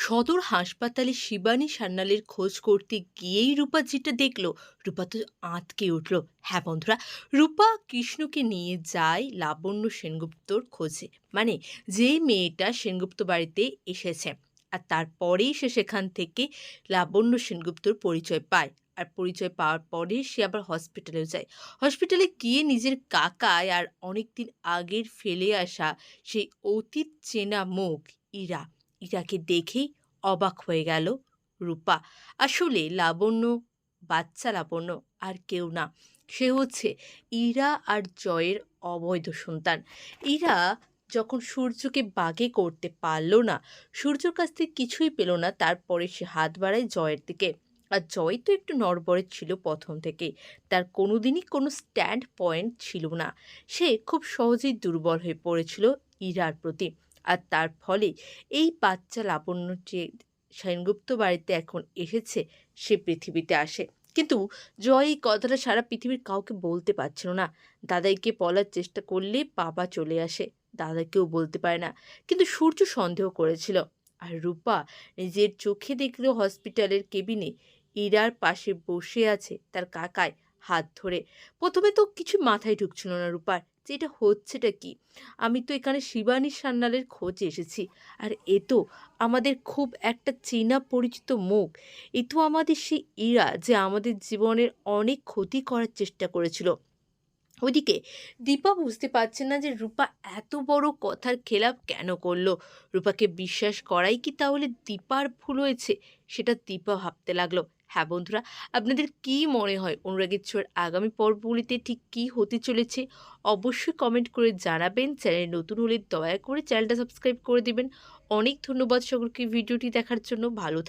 সদর হাসপাতালে শিবানী সান্যালের খোঁজ করতে গিয়েই রূপা যেটা দেখল, রূপা তো আঁতকে উঠল। হ্যাঁ বন্ধুরা, রূপা কৃষ্ণকে নিয়ে যায় লাবণ্য সেনগুপ্তর খোঁজে। মানে যেই মেয়েটা সেনগুপ্ত বাড়িতে এসেছে, আর তারপরেই সে সেখান থেকে লাবণ্য সেনগুপ্তর পরিচয় পায়। আর পরিচয় পাওয়ার পরে সে আবার হসপিটালেও যায়। হসপিটালে গিয়ে নিজের কাকায় আর অনেক দিন আগের ফেলে আসা সেই অতীত চেনা মুখ, ইরা ইরাকে দেখেই অবাক হয়ে গেল রূপা। আসলে লাবণ্য, বাচ্চা লাবণ্য আর কেউ না। সে হচ্ছে ইরা আর জয়ের অবৈধ সন্তান। ইরা যখন সূর্যকে বাগে করতে পারল না, সূর্যর কাছ থেকে কিছুই পেল না, তারপরে সে হাত বাড়ায় জয়ের দিকে। আর জয় তো একটু নড়বড়ে ছিল প্রথম থেকে তার কোনোদিনই কোনো স্ট্যান্ড পয়েন্ট ছিল না। সে খুব সহজেই দুর্বল হয়ে পড়েছিল ইরার প্রতি। আর তার ফলে এই বাচ্চা লাবণ্য যে সেনগুপ্ত বাড়িতে এখন এসেছে, সে পৃথিবীতে আসে। কিন্তু জয় এই কথাটা সারা পৃথিবীর কাউকে বলতে পারছিল না। দাদাইকে বলার চেষ্টা করলে বাবা চলে আসে দাদাকেও বলতে পারে না। কিন্তু সূর্য সন্দেহ করেছিল। আর রূপা নিজের চোখে দেখল হসপিটালের কেবিনে ইরার পাশে বসে আছে তার কাকায় হাত ধরে। প্রথমে তো কিছু মাথায় ঢুকছিল না রূপার, যে এটা হচ্ছেটা কি? আমি তো এখানে শিবানী সান্যালের খোঁজে এসেছি। আর এ তো আমাদের খুব একটা চেনা পরিচিত মুখ। এ তো আমাদের সেই ইরা যে আমাদের জীবনের অনেক ক্ষতি করার চেষ্টা করেছিল। ওইদিকে দীপা বুঝতে পারছে না যে রূপা এত বড় কথার খেলাপ কেন করল। রূপাকে বিশ্বাস করাই কি তাহলে দীপার ভুল হয়েছে, সেটা দীপা ভাবতে লাগল। হ্যাঁ বন্ধুরা, আপনাদের কি মনে হয় অনুরাগের ছোঁয়ার আগামী পর্বগুলিতে ঠিক কি হতে চলেছে? অবশ্যই কমেন্ট করে জানাবেন। চ্যানেল নতুন হলে দয়া করে চ্যানেলটা সাবস্ক্রাইব করে দেবেন। অনেক ধন্যবাদ সকলকে ভিডিওটি দেখার জন্য। ভালো